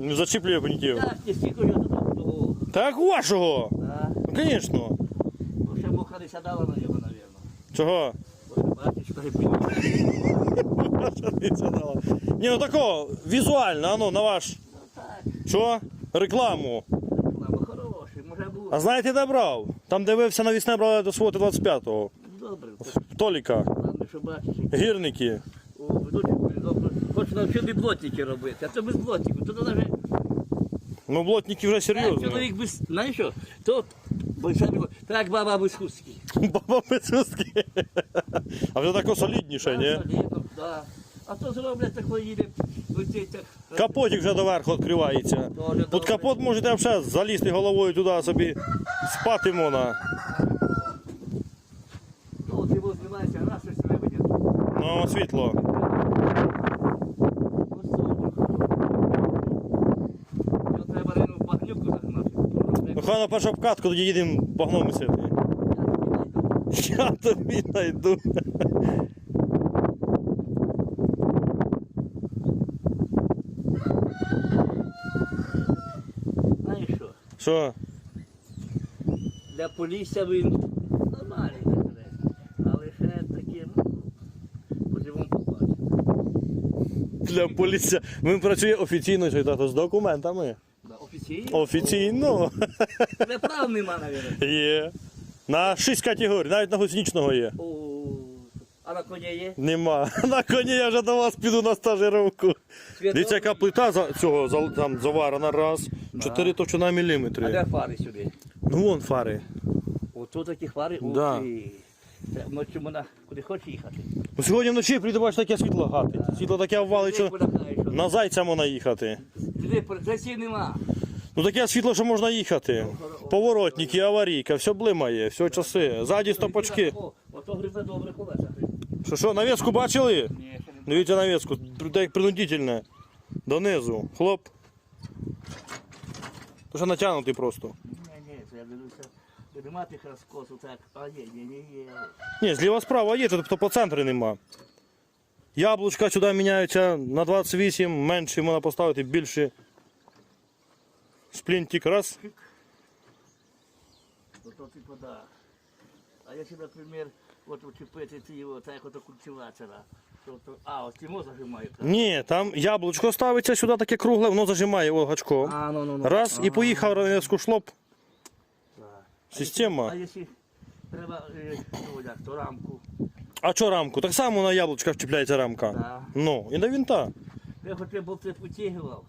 Не зачіплює понятів. Так, не стільки його туди того. Так вашого. А, Ну, звісно. ну, ще муха не сядала на нього, мабуть. Чого? Бо ще що грибів. Ні, ну такого, візуально, а ну, на ваш. Ну так, Що? Рекламу. реклама хороший, може бути. А знаєте, де брав? Там дивився навісне брали до свого 25-го. Добре, Толіка. головне, що бачиш. Гірники. О, ведучий, Хочу навчити блотники робити, а це без блотнику. То навіть Ну, блотники вже серйозно. чоловік без, знаєш що, то, так баба без хустки. Баба Петруськи. А вже тако солідніше, ні? Так, да. А то зроблять так поїде, летить. Капотик вже доверху відкривається. Під капот можете вже залізти головою туди собі спати можна. Ну, ти знімаєшся, а щось тебе. Ну, світло. Його треба рину в багнюку загнати. Ну хай на обкатку, тоді їдемо по сити. Я тобі знайду. Знаєш що? Що? Для полісся він нормальний такий, але ще таке, ну, поживемо побачимо. Для поліція. Він працює офіційно чи тато, з документами. Офіційно? Офіційно. Тебе прав нема, мабуть. Є. На 6 категорій, навіть на гусеничного є. А на коні є? Нема. На коні я вже до вас піду на стажировку. Дивіться, яка плита за цього за- там заварена раз. 4 товщина А де фари сюди? Ну вон фари. Ото такі фари, Да. ух ти. Це вона куди хоче їхати. Ну, Сьогодні вночі прийде, бачиш, таке світло гатить. Світло таке ввалить, що на зайця можна їхати. Сюди процесії нема. Ну таке світло, що можна їхати. Поворотники, аварійка, все блимає, все часи. Ззаді стопочки. О, ото грибе добре колеса. Що що, навіску бачили? Ні, ще не Дивіться навіску, так як принудительне. Донизу. Хлоп. То що натягнутий просто. Ні, ні, це я дивлюся. Буде мати розкосу так. А є, ні, ні, є. Ні, зліва справа є, тобто по центрі нема. Яблучка сюди міняються на 28, менші можна поставити, більші. Сплінтик раз. Ото типу да. А якщо, наприклад, от учепити ці його, так як ото культиватора, то, то, а, ось тимо зажимають. так? Ні, там яблучко ставиться сюди таке кругле, воно зажимає о, гачком. А, ну, ну, ну. Раз і А, поїхав ранецьку шлоп. так. Система. А якщо треба, е, ну, як, то рамку. А що рамку? Так само на яблучках чіпляється рамка. Да. Ну, і на винта. Я хотів був ти потягував.